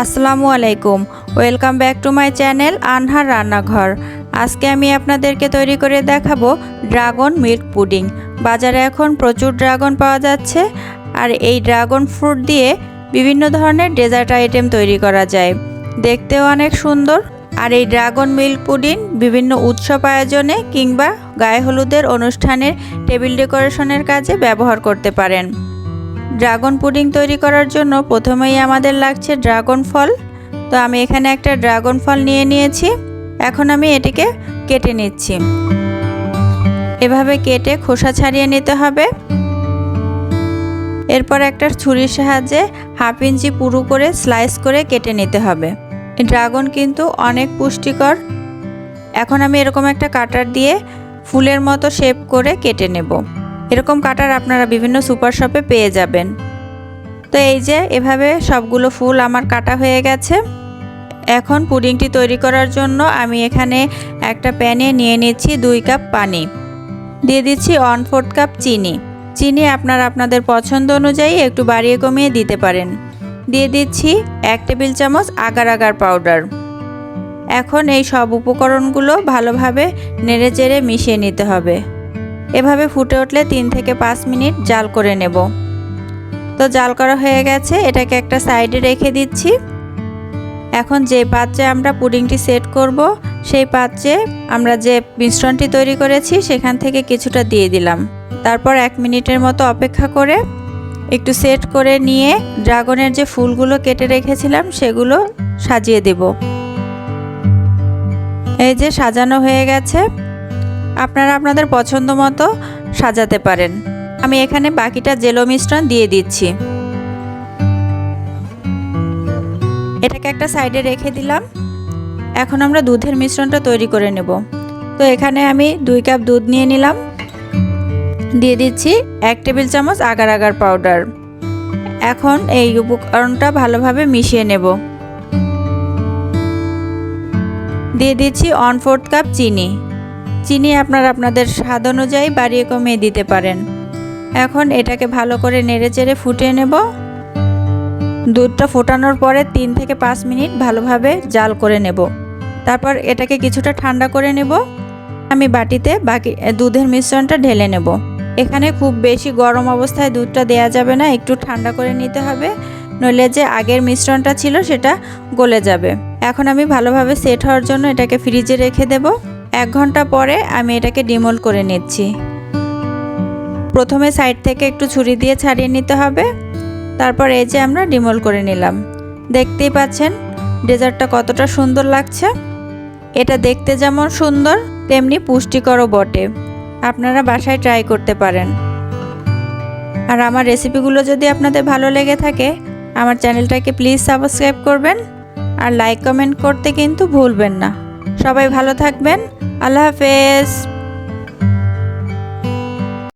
আসসালামু আলাইকুম। Welcome back to my channel Anhar রান্নাঘর আজকে আমি আপনাদেরকে তৈরি করে দেখাবো ড্রাগন মিল্ক পুডিং। বাজারে এখন প্রচুর ড্রাগন পাওয়া যাচ্ছে, আর এই ড্রাগন ফ্রুট দিয়ে বিভিন্ন ধরনের ডেজার্ট আইটেম তৈরি করা যায়। দেখতেও অনেক সুন্দর, আর এই ড্রাগন মিল্ক পুডিং বিভিন্ন উৎসব আয়োজনে কিংবা গায়ে হলুদের অনুষ্ঠানের টেবিল ডেকোরেশনের কাজে ব্যবহার করতে পারেন। ড্রাগন পুডিং তৈরি করার জন্য প্রথমেই আমাদের লাগছে ড্রাগন ফল। তো আমি এখানে একটা ড্রাগন ফল নিয়ে নিয়েছি। এখন আমি এটিকে কেটে নিচ্ছি। এভাবে কেটে খোসা ছাড়িয়ে নিতে হবে। এরপর একটা ছুরির সাহায্যে হাফ ইঞ্চি পুরু করে স্লাইস করে কেটে নিতে হবে। ড্রাগন কিন্তু অনেক পুষ্টিকর। এখন আমি এরকম একটা কাটার দিয়ে ফুলের মতো শেপ করে কেটে নেব। এরকম কাটার আপনারা বিভিন্ন সুপার শপে পেয়ে যাবেন। তো এই যে, এভাবে সবগুলো ফুল আমার কাটা হয়ে গেছে। এখন পুডিংটি তৈরি করার জন্য আমি এখানে একটা প্যানে নিয়ে নিচ্ছি দুই কাপ পানি। দিয়ে দিচ্ছি ওয়ান ফোর্থ কাপ চিনি। চিনি আপনারা আপনাদের পছন্দ অনুযায়ী একটু বাড়িয়ে কমিয়ে দিতে পারেন। দিয়ে দিচ্ছি এক টেবিল চামচ আগার আগার পাউডার। এখন এই সব উপকরণগুলো ভালোভাবে নেড়ে চেড়ে মিশিয়ে নিতে হবে। এভাবে ফুটে উঠলে তিন থেকে পাঁচ মিনিট জাল করে নেব। তো জাল করা হয়ে গেছে, এটাকে একটা সাইডে রেখে দিচ্ছি। এখন যে পাত্রে আমরা পুডিংটি সেট করব, সেই পাত্রে আমরা যে মিশ্রণটি তৈরি করেছি, সেখান থেকে কিছুটা দিয়ে দিলাম। তারপর এক মিনিটের মতো অপেক্ষা করে একটু সেট করে নিয়ে ড্রাগনের যে ফুলগুলো কেটে রেখেছিলাম, সেগুলো সাজিয়ে দেব। এই যে সাজানো হয়ে গেছে আপনারা আপনাদের পছন্দ মতো সাজাতে পারেন। আমি এখানে বাকিটা জেলো মিশ্রণ দিয়ে দিচ্ছি। এটাকে একটা সাইডে রেখে দিলাম। এখন আমরা দুধের মিশ্রণটা তৈরি করে নেব। তো এখানে আমি দুই কাপ দুধ নিয়ে নিলাম। দিয়ে দিচ্ছি এক টেবিল চামচ আগার আগার পাউডার। এখন এই উপকরণটা ভালোভাবে মিশিয়ে নেব। দিয়ে দিচ্ছি ওয়ান ফোর্থ কাপ চিনি। চিনি আপনারা আপনাদের স্বাদ অনুযায়ী বাড়িয়ে কমিয়ে দিতে পারেন। এখন এটাকে ভালো করে নেড়ে চেড়ে ফুটিয়ে নেব। দুধটা ফোটানোর পরে তিন থেকে পাঁচ মিনিট ভালোভাবে জাল করে নেব। তারপর এটাকে কিছুটা ঠান্ডা করে নেব। আমি বাটিতে বাকি দুধের মিশ্রণটা ঢেলে নেব। এখানে খুব বেশি গরম অবস্থায় দুধটা দেয়া যাবে না, একটু ঠান্ডা করে নিতে হবে। নইলে যে আগের মিশ্রণটা ছিল সেটা গলে যাবে। এখন আমি ভালোভাবে সেট হওয়ার জন্য এটাকে ফ্রিজে রেখে দেব। এক ঘণ্টা পরে আমি এটাকে ডিমোল করে নিচ্ছি। প্রথমে সাইড থেকে একটু ছুরি দিয়ে ছাড়িয়ে নিতে হবে। তারপর এই যে আমরা ডিমোল করে নিলাম। দেখতেই পাচ্ছেন, ডেজার্টটা কতটা সুন্দর লাগছে। এটা দেখতে যেমন সুন্দর, তেমনি পুষ্টিকরও বটে। আপনারা বাসায় ট্রাই করতে পারেন। আর আমার রেসিপিগুলো যদি আপনাদের ভালো লেগে থাকে, আমার চ্যানেলটাকে প্লিজ সাবস্ক্রাইব করবেন। আর লাইক, কমেন্ট করতে কিন্তু ভুলবেন না। সবাই ভালো থাকবেন। আল্লাহ হাফেজ।